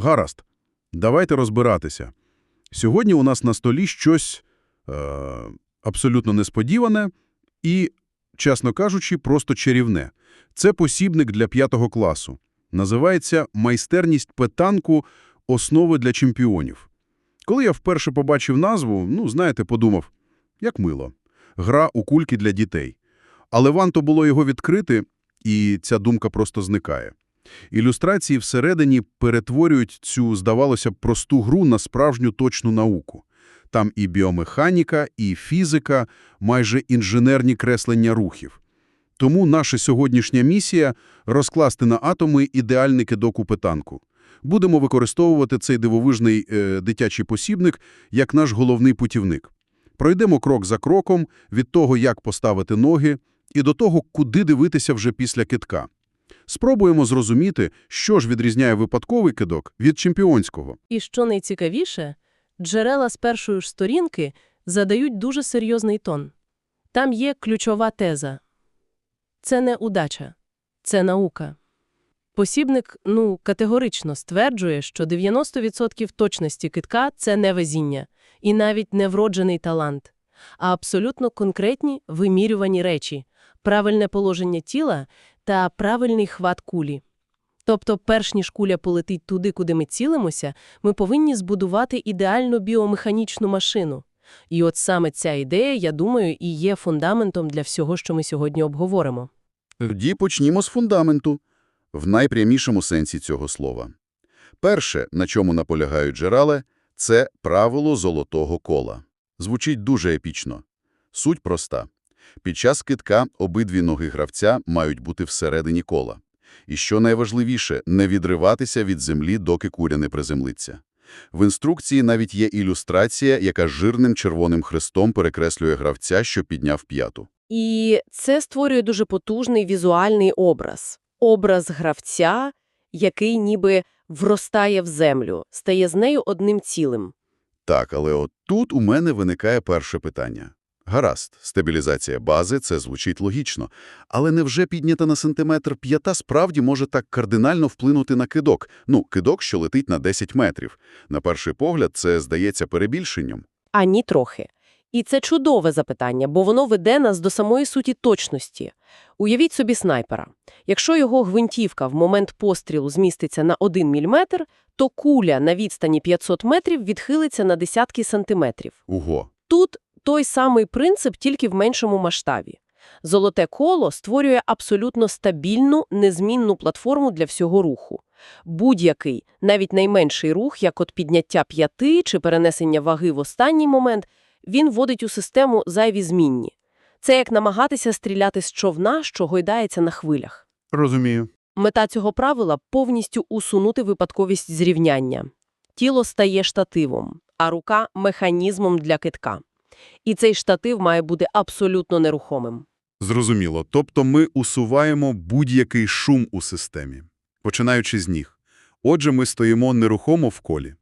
Гаразд, давайте розбиратися. Сьогодні у нас на столі щось е, абсолютно несподіване і, чесно кажучи, просто чарівне. Це посібник для п'ятого класу. Називається «Майстерність петанку. Основи для чемпіонів». Коли я вперше побачив назву, ну, знаєте, подумав, як мило. Гра у кульки для дітей. Але варто було його відкрити, і ця думка просто зникає. Ілюстрації всередині перетворюють цю, здавалося б, просту гру на справжню точну науку. Там і біомеханіка, і фізика, майже інженерні креслення рухів. Тому наша сьогоднішня місія – розкласти на атоми ідеальний кидок у питанку. Будемо використовувати цей дивовижний е, дитячий посібник як наш головний путівник. Пройдемо крок за кроком від того, як поставити ноги, і до того, куди дивитися вже після кидка. Спробуємо зрозуміти, що ж відрізняє випадковий кидок від чемпіонського. І що найцікавіше, джерела з першої ж сторінки задають дуже серйозний тон. Там є ключова теза. Це не удача, це наука. Посібник, ну, категорично стверджує, що 90% точності китка – це не везіння, і навіть не вроджений талант, а абсолютно конкретні вимірювані речі, правильне положення тіла та правильний хват кулі. Тобто, перш ніж куля полетить туди, куди ми цілимося, ми повинні збудувати ідеальну біомеханічну машину. І от саме ця ідея, я думаю, і є фундаментом для всього, що ми сьогодні обговоримо. Тоді почнімо з фундаменту, в найпрямішому сенсі цього слова. Перше, на чому наполягають джерела, це правило золотого кола. Звучить дуже епічно. Суть проста. Під час китка обидві ноги гравця мають бути всередині кола. І що найважливіше – не відриватися від землі, доки куря не приземлиться. В інструкції навіть є ілюстрація, яка жирним червоним хрестом перекреслює гравця, що підняв п'яту. І це створює дуже потужний візуальний образ. Образ гравця, який ніби вростає в землю, стає з нею одним цілим. Так, але от тут у мене виникає перше питання. Гаразд, стабілізація бази – це звучить логічно. Але невже піднята на сантиметр п'ята справді може так кардинально вплинути на кидок? Ну, кидок, що летить на 10 метрів. На перший погляд, це здається перебільшенням. Ані трохи. І це чудове запитання, бо воно веде нас до самої суті точності. Уявіть собі снайпера. Якщо його гвинтівка в момент пострілу зміститься на 1 мм, то куля на відстані 500 метрів відхилиться на десятки сантиметрів. Ого! Тут той самий принцип, тільки в меншому масштабі. Золоте коло створює абсолютно стабільну, незмінну платформу для всього руху. Будь-який, навіть найменший рух, як от підняття п'яти чи перенесення ваги в останній момент, він вводить у систему зайві змінні. Це як намагатися стріляти з човна, що гойдається на хвилях. Розумію. Мета цього правила – повністю усунути випадковість зрівняння. Тіло стає штативом, а рука – механізмом для китка. І цей штатив має бути абсолютно нерухомим. Зрозуміло. Тобто ми усуваємо будь-який шум у системі, починаючи з ніг. Отже, ми стоїмо нерухомо в колі.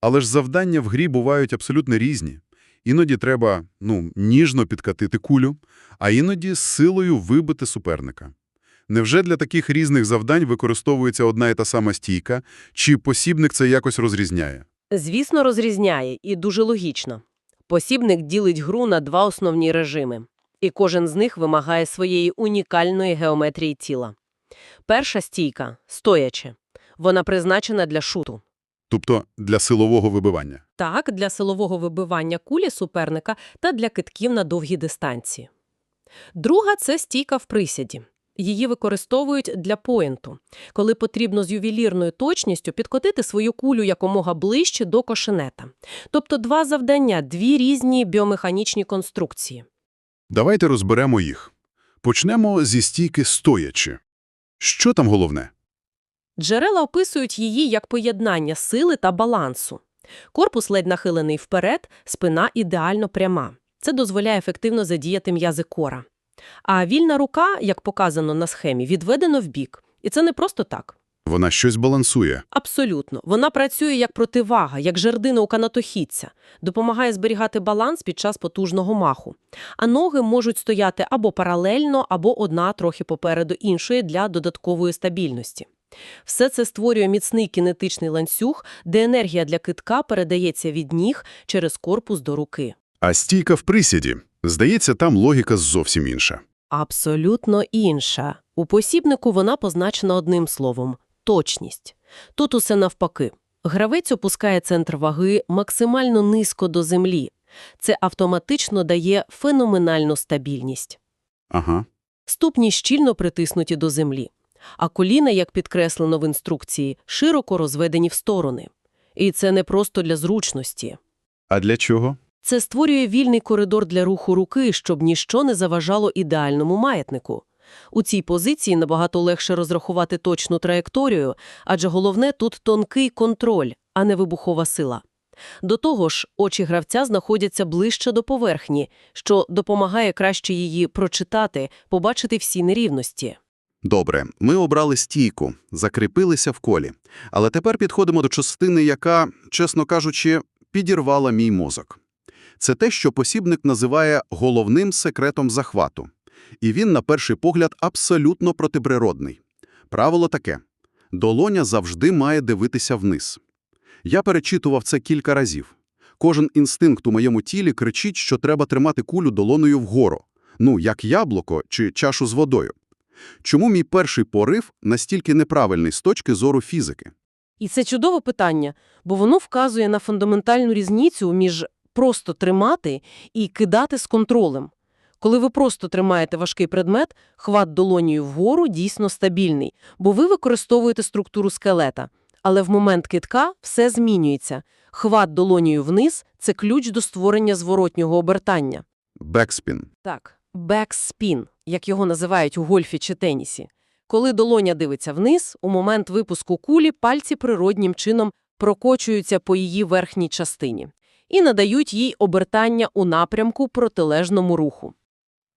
Але ж завдання в грі бувають абсолютно різні. Іноді треба, ну, ніжно підкатити кулю, а іноді з силою вибити суперника. Невже для таких різних завдань використовується одна і та сама стійка, чи посібник це якось розрізняє? Звісно, розрізняє, і дуже логічно. Посібник ділить гру на два основні режими, і кожен з них вимагає своєї унікальної геометрії тіла. Перша стійка – стояче. Вона призначена для шуту. Тобто для силового вибивання. Так, для силового вибивання кулі суперника та для китків на довгі дистанції. Друга – це стійка в присяді. Її використовують для поінту, коли потрібно з ювелірною точністю підкотити свою кулю якомога ближче до кошенета. Тобто два завдання, дві різні біомеханічні конструкції. Давайте розберемо їх. Почнемо зі стійки стоячи. Що там головне? Джерела описують її як поєднання сили та балансу. Корпус ледь нахилений вперед, спина ідеально пряма. Це дозволяє ефективно задіяти м'язи кора. А вільна рука, як показано на схемі, відведено вбік. І це не просто так. Вона щось балансує. Абсолютно. Вона працює як противага, як жердина у канатохідця, допомагає зберігати баланс під час потужного маху. А ноги можуть стояти або паралельно, або одна трохи попереду іншої для додаткової стабільності. Все це створює міцний кінетичний ланцюг, де енергія для китка передається від ніг через корпус до руки. А стійка в присіді. Здається, там логіка зовсім інша. Абсолютно інша. У посібнику вона позначена одним словом – точність. Тут усе навпаки. Гравець опускає центр ваги максимально низько до землі. Це автоматично дає феноменальну стабільність. Ага. Ступні щільно притиснуті до землі, а коліна, як підкреслено в інструкції, широко розведені в сторони. І це не просто для зручності. А для чого? Це створює вільний коридор для руху руки, щоб ніщо не заважало ідеальному маятнику. У цій позиції набагато легше розрахувати точну траєкторію, адже головне тут тонкий контроль, а не вибухова сила. До того ж, очі гравця знаходяться ближче до поверхні, що допомагає краще її прочитати, побачити всі нерівності. Добре, ми обрали стійку, закріпилися в колі. Але тепер підходимо до частини, яка, чесно кажучи, підірвала мій мозок. Це те, що посібник називає головним секретом захвату. І він, на перший погляд, абсолютно протиприродний. Правило таке – долоня завжди має дивитися вниз. Я перечитував це кілька разів. Кожен інстинкт у моєму тілі кричить, що треба тримати кулю долоною вгору. Ну, як яблуко чи чашу з водою. Чому мій перший порив настільки неправильний з точки зору фізики? І це чудове питання, бо воно вказує на фундаментальну різницю між просто тримати і кидати з контролем. Коли ви просто тримаєте важкий предмет, хват долонію вгору дійсно стабільний, бо ви використовуєте структуру скелета. Але в момент кидка все змінюється. Хват долонію вниз – це ключ до створення зворотнього обертання. Бекспін. Так, бекспін, як його називають у гольфі чи тенісі. Коли долоня дивиться вниз, у момент випуску кулі пальці природнім чином прокочуються по її верхній частині і надають їй обертання у напрямку протилежному руху.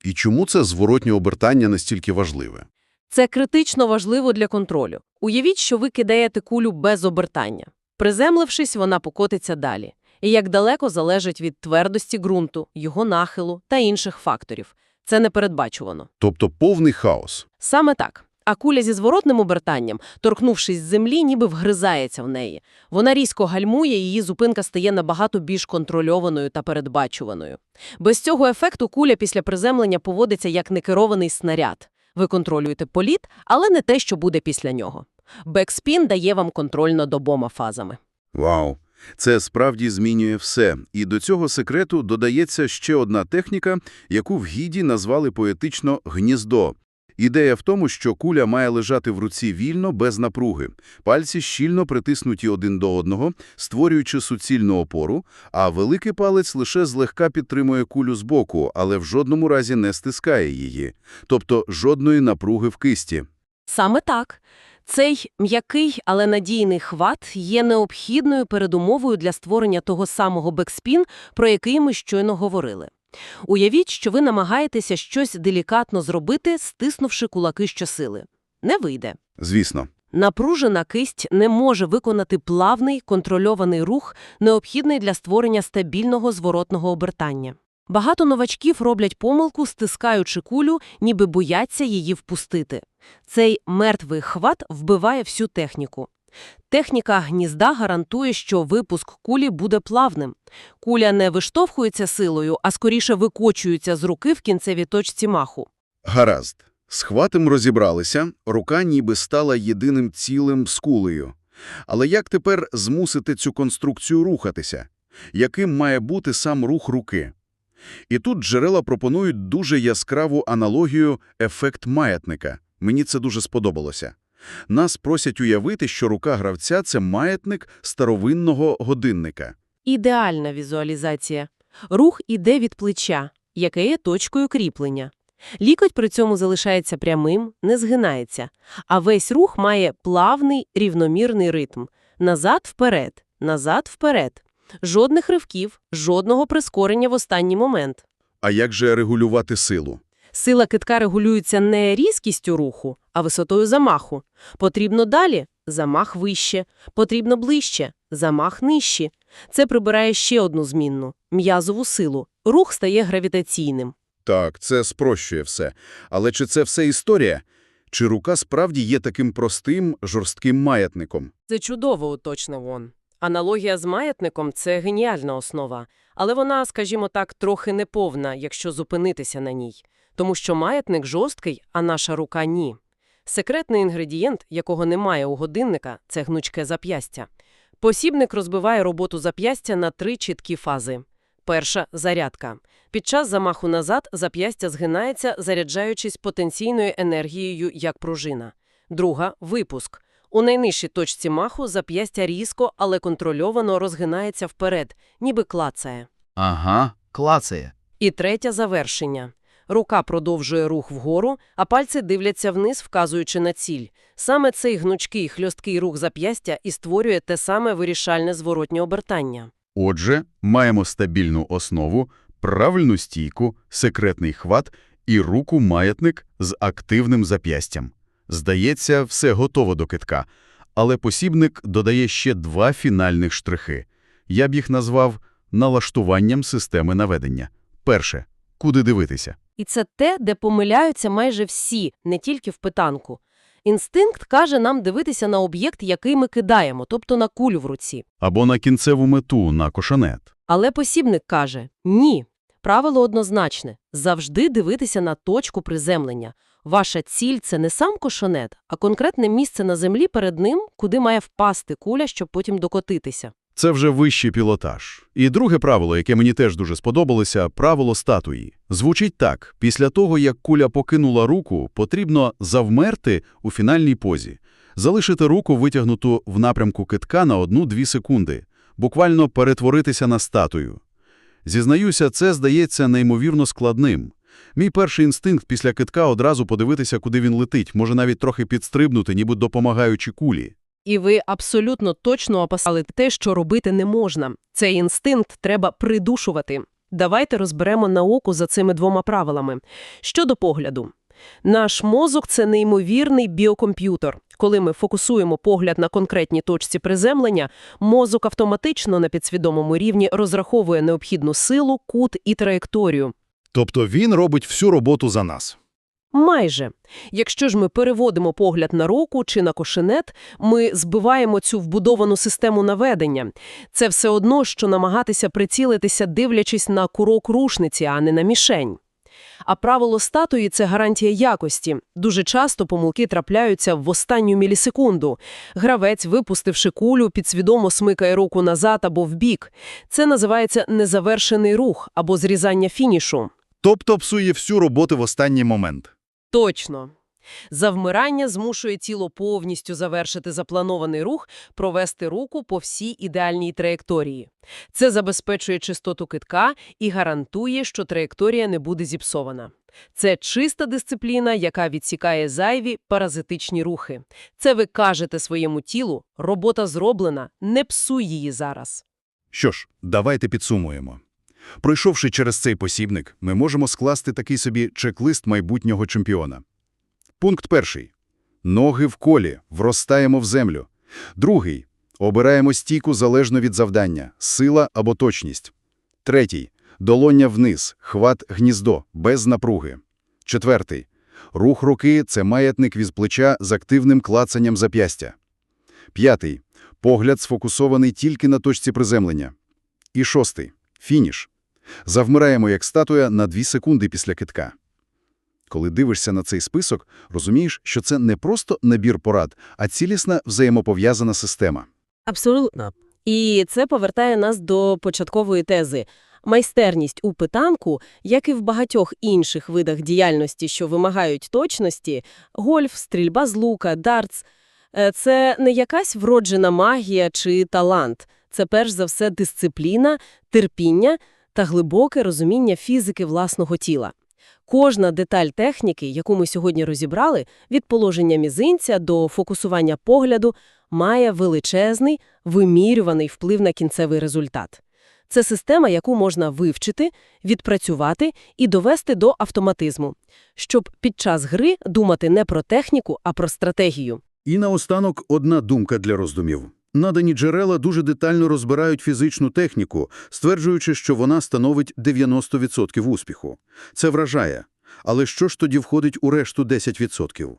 І чому це зворотнє обертання настільки важливе? Це критично важливо для контролю. Уявіть, що ви кидаєте кулю без обертання. Приземлившись, вона покотиться далі. І як далеко залежить від твердості ґрунту, його нахилу та інших факторів. Це непередбачувано. Тобто повний хаос. Саме так. А куля зі зворотним обертанням, торкнувшись землі, ніби вгризається в неї. Вона різко гальмує, і її зупинка стає набагато більш контрольованою та передбачуваною. Без цього ефекту куля після приземлення поводиться як некерований снаряд. Ви контролюєте політ, але не те, що буде після нього. Бекспін дає вам контроль над обома фазами. Вау! Це справді змінює все. І до цього секрету додається ще одна техніка, яку в гіді назвали поетично «гніздо». Ідея в тому, що куля має лежати в руці вільно, без напруги. Пальці щільно притиснуті один до одного, створюючи суцільну опору, а великий палець лише злегка підтримує кулю збоку, але в жодному разі не стискає її. Тобто жодної напруги в кисті. Саме так. Цей м'який, але надійний хват є необхідною передумовою для створення того самого бекспін, про який ми щойно говорили. Уявіть, що ви намагаєтеся щось делікатно зробити, стиснувши кулаки щосили. Не вийде. Звісно. Напружена кисть не може виконати плавний, контрольований рух, необхідний для створення стабільного зворотного обертання. Багато новачків роблять помилку, стискаючи кулю, ніби бояться її впустити. Цей мертвий хват вбиває всю техніку. Техніка гнізда гарантує, що випуск кулі буде плавним. Куля не виштовхується силою, а скоріше викочується з руки в кінцевій точці маху. Гаразд. З хватом розібралися, рука ніби стала єдиним цілим з кулею. Але як тепер змусити цю конструкцію рухатися? Яким має бути сам рух руки? І тут джерела пропонують дуже яскраву аналогію «ефект маятника». Мені це дуже сподобалося. Нас просять уявити, що рука гравця – це маятник старовинного годинника. Ідеальна візуалізація. Рух іде від плеча, яке є точкою кріплення. Лікоть при цьому залишається прямим, не згинається, а весь рух має плавний, рівномірний ритм. Назад-вперед, назад-вперед. Жодних ривків, жодного прискорення в останній момент. А як же регулювати силу? Сила китка регулюється не різкістю руху, а висотою замаху. Потрібно далі – замах вище, потрібно ближче – замах нижче. Це прибирає ще одну змінну – м'язову силу. Рух стає гравітаційним. Так, це спрощує все. Але чи це все історія? Чи рука справді є таким простим, жорстким маятником? Це чудово уточнив он. Аналогія з маятником – це геніальна основа, але вона, скажімо так, трохи неповна, якщо зупинитися на ній. Тому що маятник жорсткий, а наша рука – ні. Секретний інгредієнт, якого немає у годинника – це гнучке зап'ястя. Посібник розбиває роботу зап'ястя на три чіткі фази. Перша – зарядка. Під час замаху назад зап'ястя згинається, заряджаючись потенційною енергією, як пружина. Друга – випуск. У найнижчій точці маху зап'ястя різко, але контрольовано розгинається вперед, ніби клацає. Ага, клацає. І третя – завершення. Рука продовжує рух вгору, а пальці дивляться вниз, вказуючи на ціль. Саме цей гнучкий хльосткий рух зап'ястя і створює те саме вирішальне зворотнє обертання. Отже, маємо стабільну основу, правильну стійку, секретний хват і руку-маятник з активним зап'ястям. Здається, все готово до китка. Але посібник додає ще два фінальних штрихи. Я б їх назвав налаштуванням системи наведення. Перше – куди дивитися. І це те, де помиляються майже всі, не тільки в питанку. Інстинкт каже нам дивитися на об'єкт, який ми кидаємо, тобто на кулю в руці. Або на кінцеву мету, на кошанет. Але посібник каже «ні». Правило однозначне – завжди дивитися на точку приземлення. Ваша ціль – це не сам кошонет, а конкретне місце на землі перед ним, куди має впасти куля, щоб потім докотитися. Це вже вищий пілотаж. І друге правило, яке мені теж дуже сподобалося – правило статуї. Звучить так. Після того, як куля покинула руку, потрібно завмерти у фінальній позі. Залишити руку витягнуту в напрямку китка на 1-2 секунди. Буквально перетворитися на статую. Зізнаюся, це здається неймовірно складним. Мій перший інстинкт після китка одразу подивитися, куди він летить, може навіть трохи підстрибнути, ніби допомагаючи кулі. І ви абсолютно точно описали те, що робити не можна. Цей інстинкт треба придушувати. Давайте розберемо науку за цими двома правилами. Щодо погляду. Наш мозок – це неймовірний біокомп'ютер. Коли ми фокусуємо погляд на конкретній точці приземлення, мозок автоматично на підсвідомому рівні розраховує необхідну силу, кут і траєкторію. Тобто він робить всю роботу за нас. Майже. Якщо ж ми переводимо погляд на руку чи на кошенет, ми збиваємо цю вбудовану систему наведення. Це все одно, що намагатися прицілитися, дивлячись на курок рушниці, а не на мішень. А правило статуї – це гарантія якості. Дуже часто помилки трапляються в останню мілісекунду. Гравець, випустивши кулю, підсвідомо смикає руку назад або вбік. Це називається незавершений рух або зрізання фінішу. Тобто псує всю роботу в останній момент. Точно. Завмирання змушує тіло повністю завершити запланований рух, провести руку по всій ідеальній траєкторії. Це забезпечує чистоту китка і гарантує, що траєкторія не буде зіпсована. Це чиста дисципліна, яка відсікає зайві паразитичні рухи. Це ви кажете своєму тілу, робота зроблена, не псуй її зараз. Що ж, давайте підсумуємо. Пройшовши через цей посібник, ми можемо скласти такий собі чек-лист майбутнього чемпіона. Пункт перший. Ноги в колі, вростаємо в землю. Другий. Обираємо стійку залежно від завдання, сила або точність. Третій. Долоння вниз, хват гніздо, без напруги. Четвертий. Рух руки – це маятник від плеча з активним клацанням зап'ястя. П'ятий. Погляд сфокусований тільки на точці приземлення. І шостий. Фініш. Завмираємо як статуя на 2 секунди після китка. Коли дивишся на цей список, розумієш, що це не просто набір порад, а цілісна взаємопов'язана система. Абсолютно. І це повертає нас до початкової тези. Майстерність у питанку, як і в багатьох інших видах діяльності, що вимагають точності – гольф, стрільба з лука, дартс е, – це не якась вроджена магія чи талант. Це перш за все дисципліна, терпіння та глибоке розуміння фізики власного тіла. Кожна деталь техніки, яку ми сьогодні розібрали, від положення мізинця до фокусування погляду, має величезний, вимірюваний вплив на кінцевий результат. Це система, яку можна вивчити, відпрацювати і довести до автоматизму, щоб під час гри думати не про техніку, а про стратегію. І наостанок одна думка для роздумів. Надані джерела дуже детально розбирають фізичну техніку, стверджуючи, що вона становить 90% успіху. Це вражає. Але що ж тоді входить у решту 10%?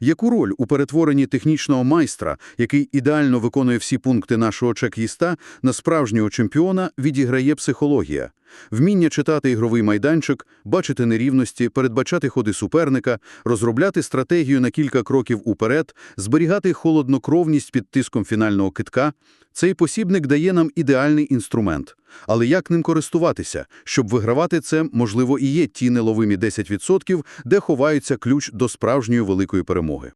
Яку роль у перетворенні технічного майстра, який ідеально виконує всі пункти нашого чек-їста, на справжнього чемпіона відіграє психологія? Вміння читати ігровий майданчик, бачити нерівності, передбачати ходи суперника, розробляти стратегію на кілька кроків уперед, зберігати холоднокровність під тиском фінального китка – цей посібник дає нам ідеальний інструмент. Але як ним користуватися? Щоб вигравати це, можливо, і є ті неловимі 10%, де ховається ключ до справжньої великої перемоги.